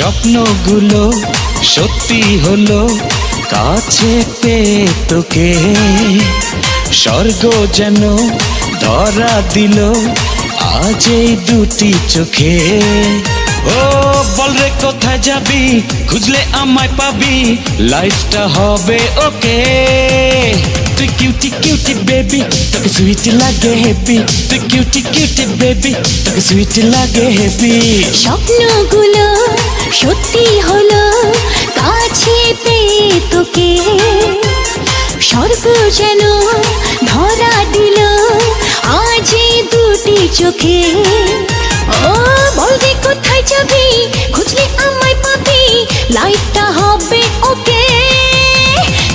স্বপ্নগুলো সত্যি হলো কাছে পেয়ে তোকে। স্বর্গ যেন ধরা দিল আজ এই দুটি চোখে। ও, বল রে, কোথায় যাবি? খুঁজলে আমায় পাবি। লাইফটা হবে ওকে। তুই কিউটি কিউটি বেবি তোকে সুইট লাগে হেভি তুই কিউটি কিউটি বেবি তোকে সুইট লাগে হেভি স্বপ্নগুলো সত্যি হলো কাছে পেয়ে তোকে। স্বর্গ যেন ধরা দিল আজ দুটি চোখে। ও বলবি কোথায় যাবি? খুঁজলে আমায় পাবি? লাইফটা হবে ওকে।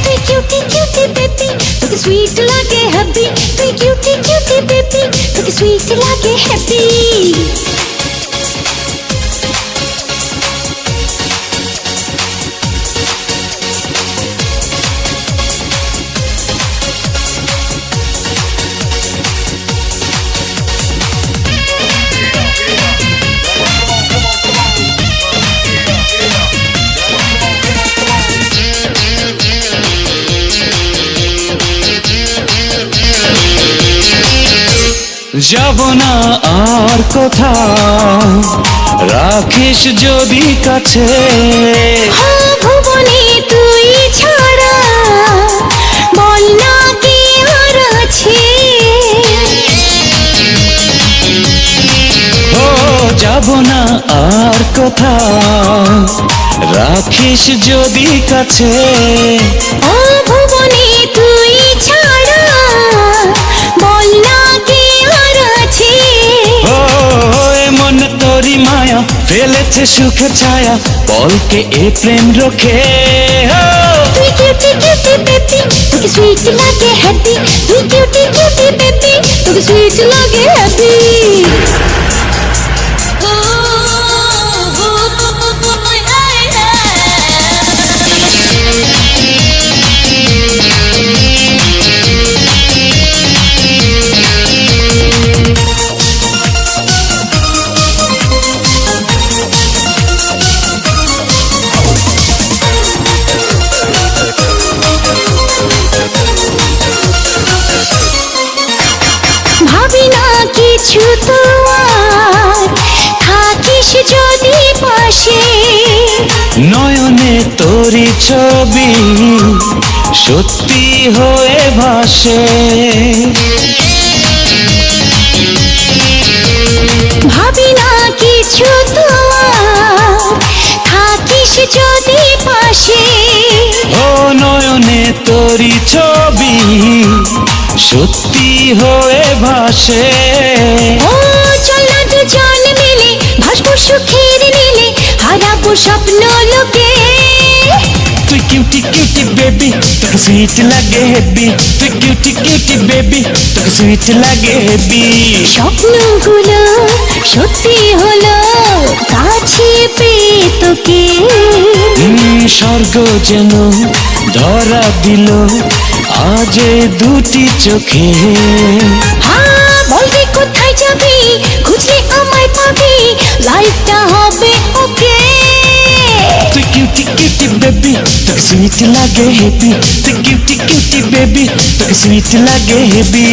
তুই কিউটি কিউটি বেবি তোকে সুইট লাগে হ্যাপি তুই কিউটি কিউটি বেবি তোকে সুইট লাগে হ্যাপি যাব না আর কোথাও রাখিস যদি কাছে। ভুবনে তুই ছাড়া বল না কে আর আছে। ও যাব না আর কোথাও রাখিস যদি কাছে। ও ভুবনে ফেলেছে সুখে ছায়া, বলকে এ প্রেম রোখে ও তুই কিউটি কিউটি বেবি তোকে সুইট লাগে হ্যাপি তুই কিউটি কিউটি বেবি তোকে সুইট লাগে হ্যাপি ভাবি না কিছু তো আর থাকিস যদি পাশে। নয়নে তোরি ছবি সত্যি হয়ে ভাসে। ভাবি না কিছু তো আর থাকিস যদি পাশে। সত্যি হয়ে ভাসে। ও চল দুজন মিলে ভাসবো সুখের নীলে হারাবো স্বপ্ন লোকে। তুই কিউটি কিউটি বেবি তোকে সুইট লাগে হেভি তুই কিউটি কিউটি বেবি তোকে সুইট লাগে হেভি স্বপ্নগুলো সত্যি হলো কাছে পেয়ে তোকে। স্বর্গ যেন ধরা দিল আজ দুটি চোখে। হ্যাঁ বলবি কোথায় যাবি? খুঁজলে আমায় পাবি। লাইফটা হবে ওকে। তুই কিউটি কিউটি বেবি তোকে সুইট লাগে হেবি তুই কিউটি কিউটি বেবি তোকে সুইট লাগে হেভি।